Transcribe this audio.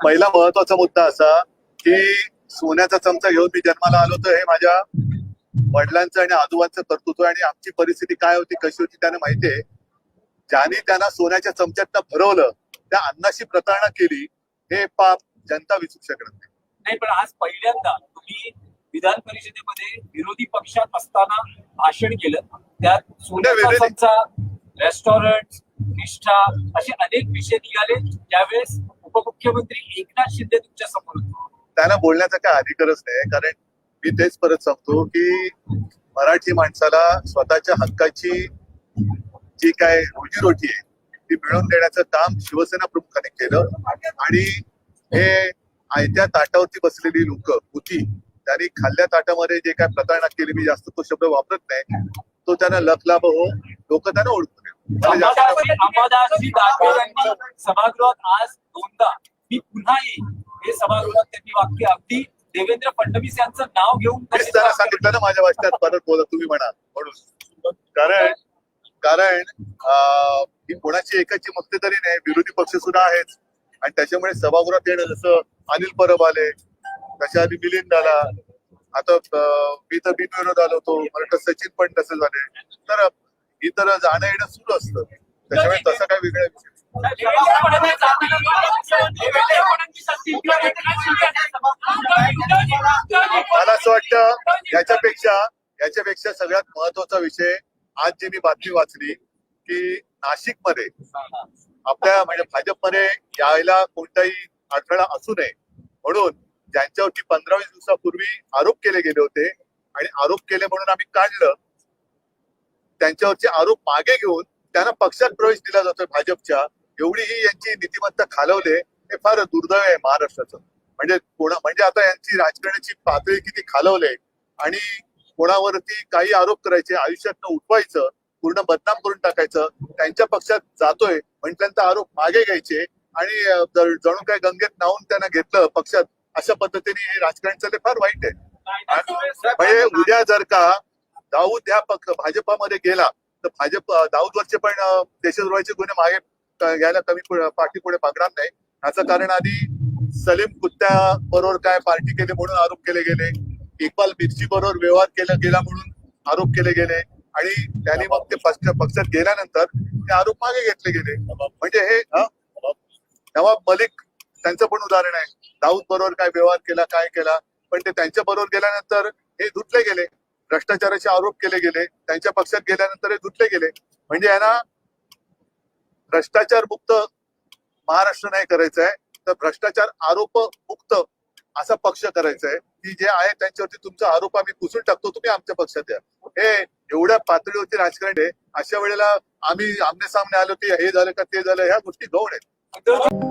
पहिला महत्त्वाचा मुद्दा असा की सोन्याचा चमचा घेऊन मी जन्माला आलो तर हे माझ्या वडिलांचं आणि आजोबांचं कर्तृत्व आणि आमची परिस्थिती काय होती कशी होती त्यांना माहिती आहे. ज्यांनी त्यांना सोन्याच्या चमच्यातनं भरवलं त्या अन्नाशी प्रतारणा केली हे पाप जनता विचू शकत नाही. नाही पण आज पहिल्यांदा तुम्ही विधान परिषदेमध्ये विरोधी पक्षात असताना भाषण केलं. त्यात सोन्याचा चमचा रेस्टॉरंट निष्ठा असे अनेक विषय निघाले. त्यावेळेस उपमुख्यमंत्री एकनाथ शिंदे तुमच्यासमोर त्यांना बोलण्याचा काय अधिकारच नाही कारण मी तेच परत सांगतो की मराठी माणसाला स्वतःच्या हक्काची जी काय रोजीरोटी आहे ती मिळवून देण्याचं काम शिवसेना प्रमुखाने केलं. आणि हे आयत्या ताटावरती बसलेली लोक होती त्यांनी खाल्ल्या ताटामध्ये जे काय प्रतारणा केली मी जास्त तो शब्द वापरत नाही. तो त्यांना लखलाभ हो लोक त्यांना ओळखतो अंबादासजी अंबादासजी दानवे यांनी सभागृहात आज दोनदा. मी पुन्हा येईन हे सभागृहात त्यांनी वाक्य अगदी देवेंद्र फडणवीस यांचं नाव घेऊन सांगितलं ना माझ्या वाचण्यात परत बोला तुम्ही म्हणा म्हणून. कारण कारण ही कोणाची एकाची मक्तेदारी नाही विरोधी पक्ष सुद्धा आहेच आणि त्याच्यामुळे सभागृहात येणं जसं अनिल परब आले त्याच्या आधी मिलिंद आला. आता मी तर बिनविरोध आलो होतो. मला सचिन पण तसे झाले. तर ही तर जाणं येणं सुरू असतं. त्याच्यामुळे तसं काय वेगळं विषय मला असं वाटतं याच्यापेक्षा याच्यापेक्षा सगळ्यात महत्त्वाचा विषय आज जी मी बातमी वाचली की नाशिकमध्ये आपल्या म्हणजे भाजपमध्ये यायला कोणताही अडथळा असू नये. म्हणून ज्यांच्यावरती पंधरा वीस दिवसापूर्वी आरोप केले गेले होते आणि आरोप केले म्हणून आम्ही काढलं त्यांच्यावरचे आरोप मागे घेऊन त्यांना पक्षात प्रवेश दिला जातोय भाजपच्या एवढी ही यांची नीतिमत्ता खालवले हे फार दुर्दैव आहे महाराष्ट्राचं. म्हणजे कोणा म्हणजे आता यांची राजकारणाची पातळी किती खालवले आणि कोणावरती काही आरोप करायचे आयुष्यात उठवायचं पूर्ण बदनाम करून टाकायचं त्यांच्या पक्षात जातोय म्हटल्यानंतर आरोप मागे घ्यायचे आणि जणू काय गंगेत नावून त्यांना घेतलं पक्षात अशा पद्धतीने हे राजकारण चालले फार वाईट आहे. म्हणजे उद्या जर का दाऊद ह्या पक्ष भाजपामध्ये गेला तर भाजप दाऊदवरचे पण देशद्रोहाचे गुन्हे मागे घ्यायला कमी पार्टी पाठी पुढे मागणार नाही. ह्याचं कारण आधी सलीम कुत्त्या बरोबर काय पार्टी केली म्हणून आरोप केले गेले. इक्बाल मिर्ची बरोबर व्यवहार केला गेला म्हणून आरोप केले गेले. आणि त्यांनी मग ते पक्षात गेल्यानंतर ते आरोप मागे घेतले गेले. म्हणजे हे? नवाब मलिक त्यांचं पण उदाहरण आहे. दाऊद बरोबर काय व्यवहार केला काय केला? पण ते त्यांच्या बरोबर गेल्यानंतर हे धुतले गेले. भ्रष्टाचाराचे आरोप केले गेले त्यांच्या पक्षात गेल्यानंतर हे धुतले गेले. म्हणजे यांना भ्रष्टाचार मुक्त महाराष्ट्र नाही करायचं आहे तर भ्रष्टाचार आरोप मुक्त असा पक्ष करायचा आहे की जे आहे त्यांच्यावरती तुमचा आरोप आम्ही पुसून टाकतो तुम्ही आमच्या पक्षात या. हे एवढ्या पातळीवरती राजकारण आहे. अशा वेळेला आम्ही आमने सामने आलो की हे झालं का ते झालं ह्या गोष्टी गौण आहेत.